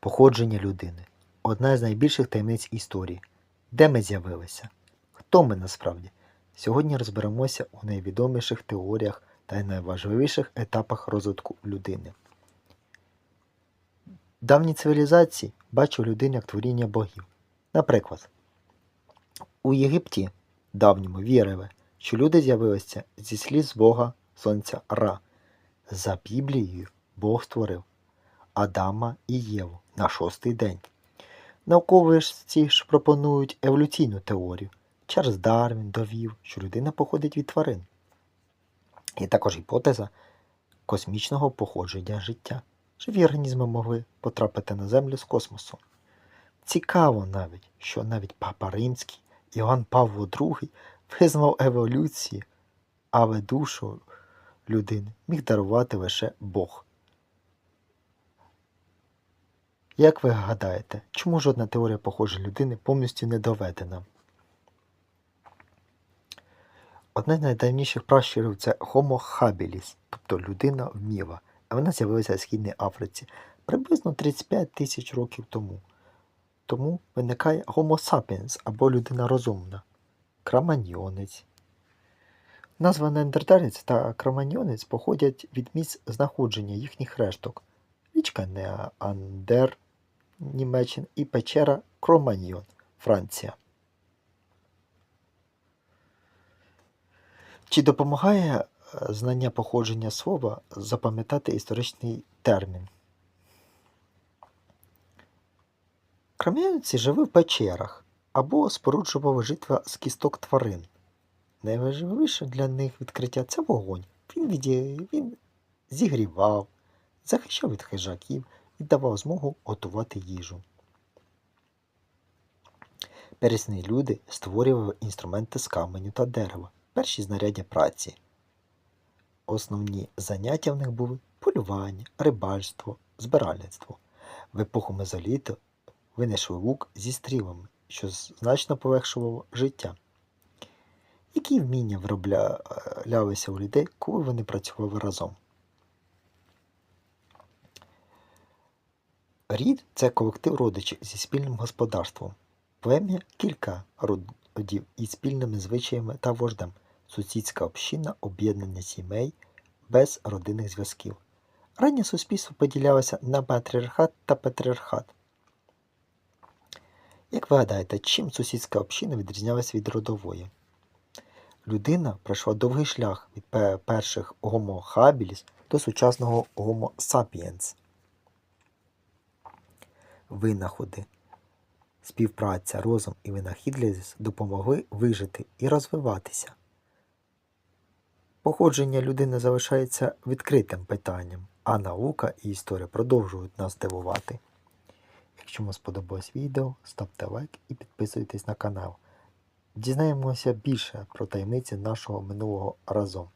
Походження людини одна з найбільших таємниць історії. Де ми з'явилися? Хто ми насправді? Сьогодні розберемося у найвідоміших теоріях та найважливіших етапах розвитку людини. Давні цивілізації бачили людину як творіння богів. Наприклад, у Єгипті давньому вірили, що люди з'явилися зі сліз Бога Сонця Ра. За Біблією Бог створив Адама і Єву на шостий день. Науковці ж пропонують еволюційну теорію. Чарльз Дарвін довів, що людина походить від тварин. Є також гіпотеза космічного походження життя. Живі організми могли потрапити на Землю з космосу. Цікаво навіть, що навіть Папа Римський Іоанн Павло II визнав еволюцію, але душу людини міг дарувати лише Бог. Як ви гадаєте, чому жодна теорія походження людини повністю не доведена? Одне з найдавніших пращурів це Homo habilis, тобто людина вміла, а вона з'явилася в Східній Африці приблизно 35 тисяч років тому. Тому виникає Homo sapiens або людина розумна, краманьйонець. Назва неандерталець та краманьйонець походять від місць знаходження їхніх решток. Річка Неандер, Німеччина і печера Кроманьйон, Франція. Чи допомагає е, знання походження слова запам'ятати історичний термін? Крем'янці жили в печерах або споруджували житва з кісток тварин. Найважливіше для них відкриття це вогонь. Він, віді... Він зігрівав, захищав від хижаків і давав змогу готувати їжу. Пересні люди створювали інструменти з каменю та дерева, перші знаряддя праці. Основні заняття в них були полювання, рибальство, збиральництво. В епоху мезоліту винайшли лук зі стрілами, що значно полегшувало життя. Які вміння вироблялися у людей, коли вони працювали разом? Рід це колектив родичів зі спільним господарством. Плем'я кілька родів із спільними звичаями та вождем. Сусідська община об'єднання сімей без родинних зв'язків. Раннє суспільство поділялося на матріархат та патріархат. Як ви гадаєте, чим сусідська община відрізнялася від родової? Людина пройшла довгий шлях від перших Homo habilis до сучасного Homo sapiens. Винаходи, співпраця, розум і винахідливість допомогли вижити і розвиватися. Походження людини залишається відкритим питанням, а наука і історія продовжують нас дивувати. Якщо вам сподобалось відео, ставте лайк і підписуйтесь на канал. Дізнаємося більше про таємниці нашого минулого разом.